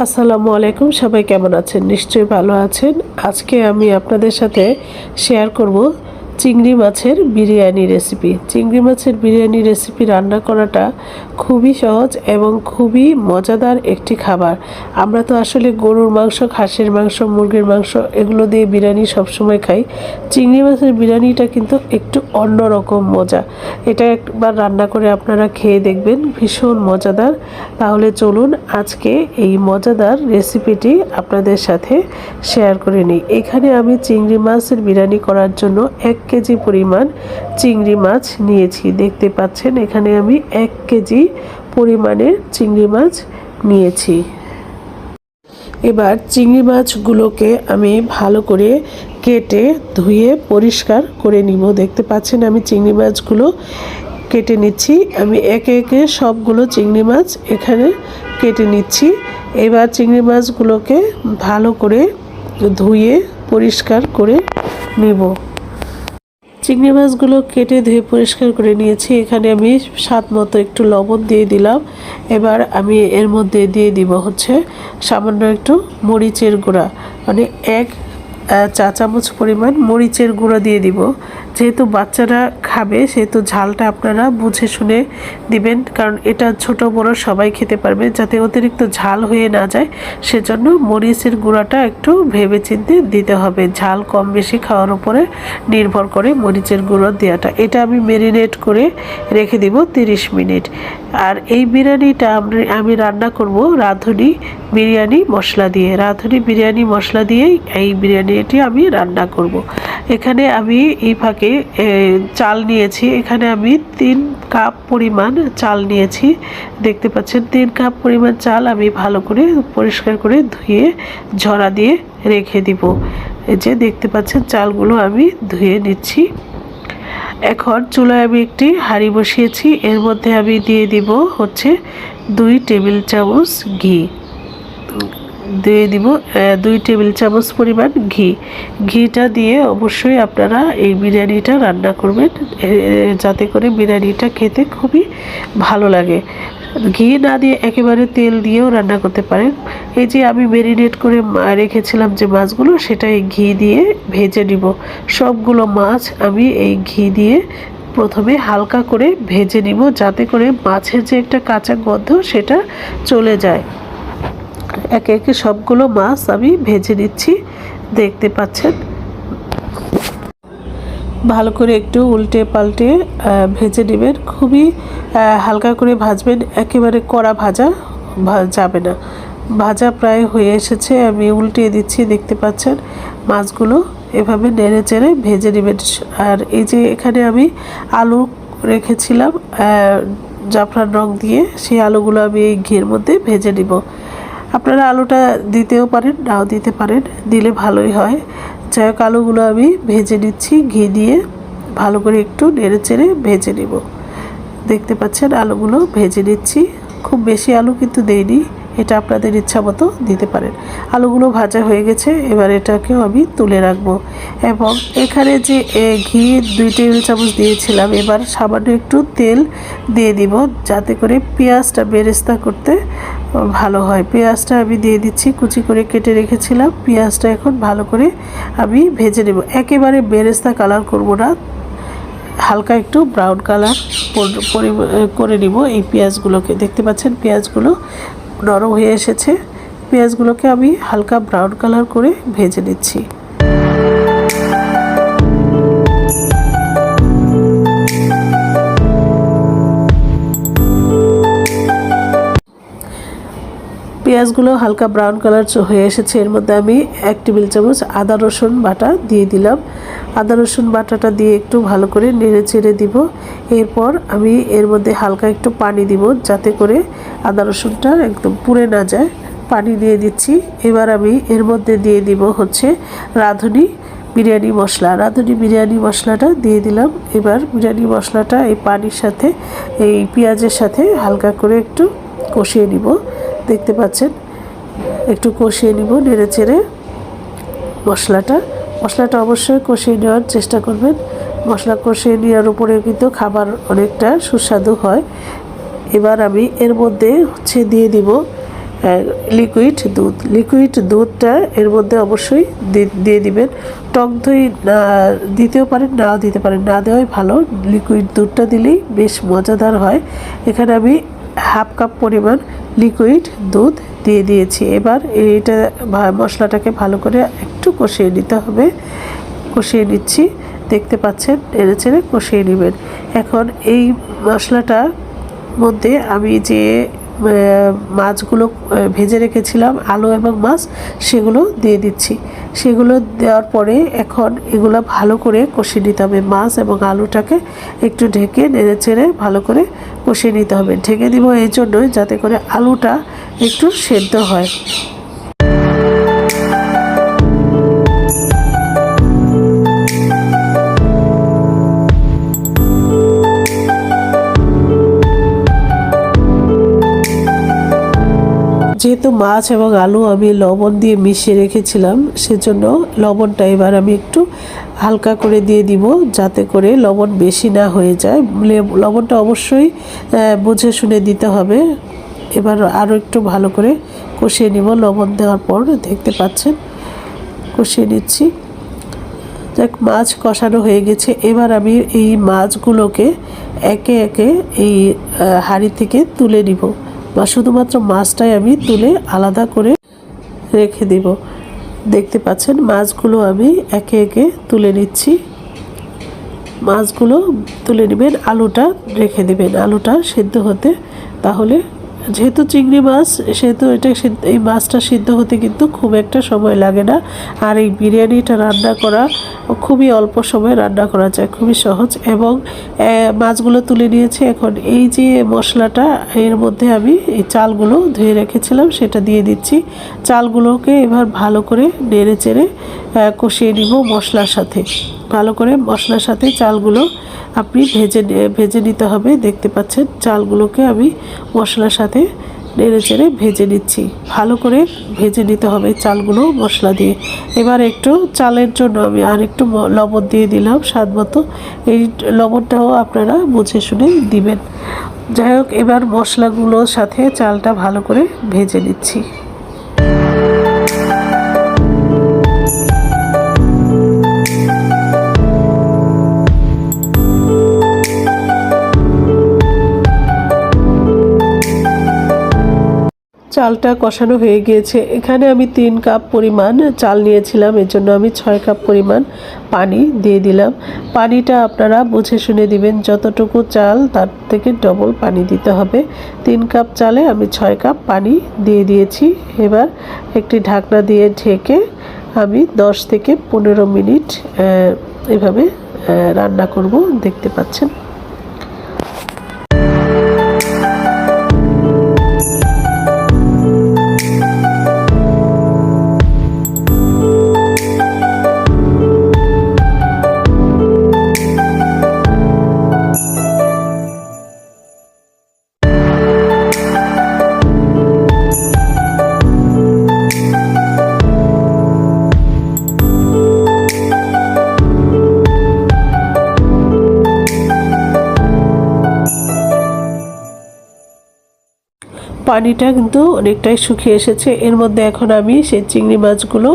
আসসালামু আলাইকুম সবাই কেমন আছেন? নিশ্চয়ই ভালো আছেন। আজকে আমি আপনাদের সাথে শেয়ার করব চিংড়ি মাছের বিরিয়ানি রেসিপি চিংড়ি মাছের বিরিয়ানি রেসিপি রান্না করাটা খুবই সহজ এবং খুবই মজাদার একটি খাবার। আমরা তো আসলে গরুর মাংস, খাসির মাংস, মুরগির মাংস এগুলো দিয়ে বিরিয়ানি সবসময় খাই। চিংড়ি মাছের বিরিয়ানিটা কিন্তু একটু অন্যরকম মজা। এটা একবার রান্না করে আপনারা খেয়ে দেখবেন, ভীষণ মজাদার। তাহলে চলুন আজকে এই মজাদার রেসিপিটি আপনাদের সাথে শেয়ার করে নিই। এখানে আমি চিংড়ি মাছের বিরিয়ানি করার জন্য এক কেজি পরিমাণ চিংড়ি মাছ নিয়েছি। দেখতে পাচ্ছেন, এখানে আমি এক কেজি পরিমাণের চিংড়ি মাছ নিয়েছি। এবার চিংড়ি মাছগুলোকে আমি ভালো করে কেটে ধুয়ে পরিষ্কার করে নিব। দেখতে পাচ্ছেন, আমি চিংড়ি মাছগুলো কেটে নিচ্ছি। আমি একে একে সবগুলো চিংড়ি মাছ এখানে কেটে নিচ্ছি। এবার চিংড়ি মাছগুলোকে ভালো করে ধুয়ে পরিষ্কার করে নিব। চিংড়ি মাছগুলো কেটে ধুয়ে পরিষ্কার করে নিয়েছি। এখানে আমি স্বাদ মতো একটু লবণ দিয়ে দিলাম। এবার আমি এর মধ্যে দিয়ে দিব হচ্ছে সামান্য একটু মরিচের গুঁড়া। মানে এক চা চামচ পরিমাণ মরিচের গুঁড়ো দিয়ে দিব। যেহেতু বাচ্চারা খাবে, সেহেতু ঝালটা আপনারা বুঝে শুনে দিবেন, কারণ এটা ছোট বড় সবাই খেতে পারবে, যাতে অতিরিক্ত ঝাল হয়ে না যায়। সেজন্য মরিচের গুঁড়াটা একটু ভেবে চিন্তে দিতে হবে। ঝাল কম বেশি খাওয়ার উপরে নির্ভর করে মরিচের গুঁড়ো দেওয়াটা এটা আমি মেরিনেট করে রেখে দিব তিরিশ মিনিট। আর এই বিরিয়ানিটা আমি রান্না করব রাঁধুনি বিরিয়ানি মশলা দিয়ে। রাঁধুনি বিরিয়ানি মশলা দিয়েই এই বিরিয়ানিটি আমি রান্না করব। এখানে আমি এই ফাঁকে চাল নিয়েছি। এখানে আমি তিন কাপ পরিমাণ চাল নিয়েছি। দেখতে পাচ্ছেন, তিন কাপ পরিমাণ চাল আমি ভালো করে পরিষ্কার করে ধুয়ে, ঝরা দিয়ে রেখে দিব। এই যে দেখতে পাচ্ছেন, চালগুলো আমি ধুয়ে নিচ্ছি। এখন চুলায় আমি একটি হাঁড়ি বসিয়েছি। এর মধ্যে আমি দিয়ে দিব হচ্ছে দুই টেবিল চামচ ঘি। দিয়ে দিব দুই টেবিল চামচ পরিমাণ ঘি। ঘিটা দিয়ে অবশ্যই আপনারা এই বিরিয়ানিটা রান্না করবেন যাতে করে বিরিয়ানিটা খেতে খুবই ভালো লাগে। ঘি না দিয়ে একেবারে তেল দিয়েও রান্না করতে পারেন। এই যে আমি ম্যারিনেট করে রেখেছিলাম যে মাছগুলো সেটা এই ঘি দিয়ে ভেজে নিব। সবগুলো মাছ আমি এই ঘি দিয়ে প্রথমে হালকা করে ভেজে নিব, যাতে করে মাছের যে একটা কাঁচা গন্ধ, সেটা চলে যায়। একে একে সবগুলো মাছ আমি ভেজে নিচ্ছি। দেখতে পাচ্ছেন? ভালো করে একটু উল্টে পাল্টে ভেজে নেবেন। খুবই হালকা করে ভাজবেন। একেবারে কড়া ভাজা যাবে না। ভাজা প্রায় হয়ে এসেছে। আমি উল্টে দিচ্ছি, দেখতে পাচ্ছেন? মাছগুলো এভাবে নেড়ে চেড়ে ভেজে নেবেন। আর এই যে এখানে আমি আলু রেখেছিলাম জাফরান রং দিয়ে, সেই আলুগুলো আমি এই ঘির মধ্যে ভেজে নিব। আপনারা আলুটা দিতেও পারেন, নাও দিতে পারেন, দিলে ভালোই হয়। যাই হোক, আলুগুলো আমি ভেজে নিচ্ছি, ঘি দিয়ে ভালো করে একটু নেড়ে চেড়ে ভেজে নেব। দেখতে পাচ্ছেন, আলুগুলো ভেজে নিচ্ছি। খুব বেশি আলু কিন্তু দেইনি। এটা আপনাদের ইচ্ছা মতো দিতে পারেন। আলুগুলো ভাজা হয়ে গেছে, এবার এটাকেও আমি তুলে রাখব। এবং এখানে যে ঘি, দুই টেবিল চামচ দিয়েছিলাম, এবার সামান্য একটু তেল দিয়ে দিব, যাতে করে পেঁয়াজটা বেরেস্তা করতে ভালো হয়। পেঁয়াজটা আমি দিয়ে দিচ্ছি, কুচি করে কেটে রেখেছিলাম, পেঁয়াজটা এখন ভালো করে আমি ভেজে নেব। একেবারে বেরেস্তা কালার করব না, হালকা একটু ব্রাউন কালার করে নিব এই পেঁয়াজগুলোকে। দেখতে পাচ্ছেন পেঁয়াজগুলো নরম হয়ে এসেছে। পেঁয়াজগুলোকে আমি হালকা ব্রাউন কালার করে ভেজে নিচ্ছি। পেঁয়াজগুলো হালকা ব্রাউন কালার হয়ে এসেছে। এর মধ্যে আমি এক টেবিল চামচ আদা রসুন বাটা দিয়ে দিলাম। আদা, রসুন বাটাটা দিয়ে একটু ভালো করে নেড়ে চেড়ে দিব। এরপর আমি এর মধ্যে হালকা একটু পানি দিব যাতে করে আদা, রসুনটা একদম পুড়ে না যায়। পানি দিয়ে দিচ্ছি। এবার আমি এর মধ্যে দিয়ে দিব হচ্ছে রাঁধুনি বিরিয়ানি মশলা। রাঁধুনি বিরিয়ানি মশলাটা দিয়ে দিলাম। এবার বিরিয়ানি মশলাটা এই পানির সাথে, এই পেঁয়াজের সাথে হালকা করে একটু কষিয়ে নিব। দেখতে পাচ্ছেন? একটু কষিয়ে নিব নেড়ে চেড়ে মশলাটা। মশলাটা অবশ্যই কষিয়ে নেওয়ার চেষ্টা করবেন। মশলা কষিয়ে নেওয়ার উপরে কিন্তু খাবার অনেকটা সুস্বাদু হয়। এবার আমি এর মধ্যে হচ্ছে দিয়ে দিব লিকুইড দুধ। লিকুইড দুধটা এর মধ্যে অবশ্যই দিয়ে দিবেন। টক দই না, দিতেও পারেন, নাও দিতে পারেন। না দেওয়াই ভালো। লিকুইড দুধটা দিলেই বেশ মজাদার হয়। এখানে আমি হাফ কাপ পরিমাণ লিকুইড দুধ দিয়ে দিয়েছি। এবার এইটা মশলাটাকে ভালো করে একটু কষিয়ে নিতে হবে। কষিয়ে নিচ্ছি। দেখতে পাচ্ছেন, নেড়ে চেড়ে কষিয়ে নেবেন। এখন এই মশলাটা মধ্যে আমি যে মাছগুলো ভেজে রেখেছিলাম, আলু এবং মাছ, সেগুলো দিয়ে দিচ্ছি। সেগুলো দেওয়ার পরে এখন এগুলো ভালো করে কষিয়ে নিতে হবে। মাছ এবং আলুটাকে একটু ঢেকে নেড়ে চেড়ে ভালো করে কষিয়ে নিতে হবে। ঢেকে দিব এই জন্যই যাতে করে আলুটা একটু সেদ্ধ হয়। যেহেতু মাছ এবং আলু আমি লবণ দিয়ে মিশিয়ে রেখেছিলাম, সেজন্য লবণটা এবার আমি একটু হালকা করে দিয়ে দিব যাতে করে লবণ বেশি না হয়ে যায়। লবণটা অবশ্যই বুঝে শুনে দিতে হবে। এবার আরও একটু ভালো করে কষিয়ে নিব। লবণ দেওয়ার পর দেখতে পাচ্ছেন, কষিয়ে নিচ্ছি। যাক, মাছ কষানো হয়ে গেছে। এবার আমি এই মাছগুলোকে একে একে এই হাঁড়ি থেকে তুলে নিব। বা শুধুমাত্র মাছটাই আমি তুলে আলাদা করে রেখে দিব। দেখতে পাচ্ছেন, মাছগুলো আমি একে একে তুলে নিচ্ছি। মাছগুলো তুলে নেবেন, আলুটা রেখে দেবেন। আলুটা সেদ্ধ হতে তাহলে যেহেতু চিংড়ি মাছ, সেহেতু এটা এই মাছটা সিদ্ধ হতে কিন্তু খুব একটা সময় লাগে না। আর এই বিরিয়ানিটা রান্না করা, খুবই অল্প সময় রান্না করা যায়, খুবই সহজ। এবং মাছগুলো তুলে নিয়েছি। এখন এই যে মশলাটা, এর মধ্যে আমি এই চালগুলো ধুয়ে রেখেছিলাম, সেটা দিয়ে দিচ্ছি। চালগুলোকে এবার ভালো করে নেড়ে চেড়ে কষিয়ে নিব মশলার সাথে। ভালো করে মশলার সাথে চালগুলো আপনি ভেজে ভেজে নিতে হবে। দেখতে পাচ্ছেন, চালগুলোকে আমি মশলার সাথে নেড়ে চেড়ে ভেজে নিচ্ছি। ভালো করে ভেজে নিতে হবে চালগুলো মশলা দিয়ে। এবার একটু চালের জন্য আমি আর একটু লবণ দিয়ে দিলাম স্বাদ মতো। এই লবণটাও আপনারা বুঝে শুনে দিবেন। যাই হোক, এবার মশলাগুলোর সাথে চালটা ভালো করে ভেজে নিচ্ছি। চালটা কষানো হয়ে গিয়েছে। এখানে আমি তিন কাপ পরিমাণ চাল নিয়েছিলাম, এর জন্য আমি ছয় কাপ পরিমাণ পানি দিয়ে দিলাম। পানিটা আপনারা বুঝে শুনে দিবেন, যতটুকু চাল তার থেকে ডবল পানি দিতে হবে। তিন কাপ চালে আমি ছয় কাপ পানি দিয়ে দিয়েছি। এবার একটি ঢাকনা দিয়ে ঢেকে আমি দশ থেকে পনেরো মিনিট এভাবে রান্না করব। দেখতে পাচ্ছেন? পানিটা কিন্তু অনেকটাই শুকিয়ে এসেছে। এর মধ্যে এখন আমি সেই চিংড়ি মাছগুলো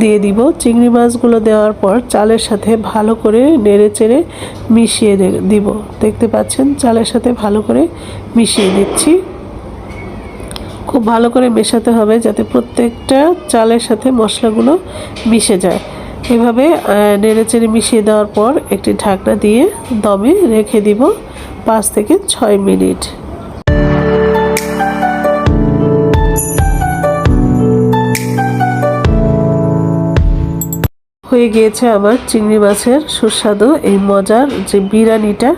দিয়ে দিব। চিংড়ি মাছগুলো দেওয়ার পর চালের সাথে ভালো করে নেড়ে চেড়ে মিশিয়ে দিব। দেখতে পাচ্ছেন? চালের সাথে ভালো করে মিশিয়ে দিচ্ছি খুব ভালো করে মেশাতে হবে যাতে প্রত্যেকটা চালের সাথে মশলাগুলো মিশে যায়। এভাবে নেড়ে চেড়ে মিশিয়ে দেওয়ার পর একটি ঢাকনা দিয়ে দমে রেখে দিব পাঁচ থেকে ছয় মিনিট। হয়ে গিয়েছে আমার চিংড়ি মাছের সুস্বাদু এই মজার যে বিরিয়ানিটা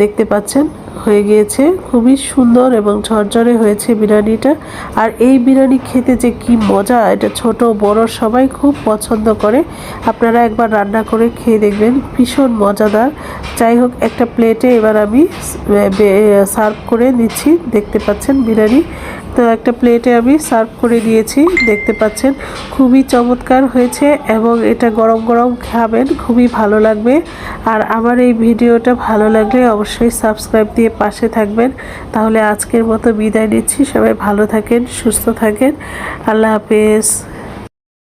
দেখতে পাচ্ছেন। হয়ে গিয়েছে খুবই সুন্দর এবং ঝরঝরে হয়েছে বিরিয়ানিটা। আর এই বিরিয়ানি খেতে যে কি মজা, এটা ছোট, বড় সবাই খুব পছন্দ করে। আপনারা একবার রান্না করে খেয়ে দেখবেন, ভীষণ মজাদার। যাই হোক, একটা প্লেটে এবার আমি সার্ভ করে নিচ্ছি। দেখতে পাচ্ছেন বিরিয়ানি তো একটা প্লেটে আমি সার্ভ করে দিয়েছি, দেখতে পাচ্ছেন। খুবই চমৎকার হয়েছে এবং এটা গরম গরম খাবেন, খুবই ভালো লাগবে। আর আমার এই ভিডিওটা ভালো লাগলে অবশ্যই সাবস্ক্রাইব দিয়ে পাশে থাকবেন। তাহলে আজকের মতো বিদায় নিচ্ছি। সবাই ভালো থাকেন, সুস্থ থাকেন। আল্লাহ হাফেজ।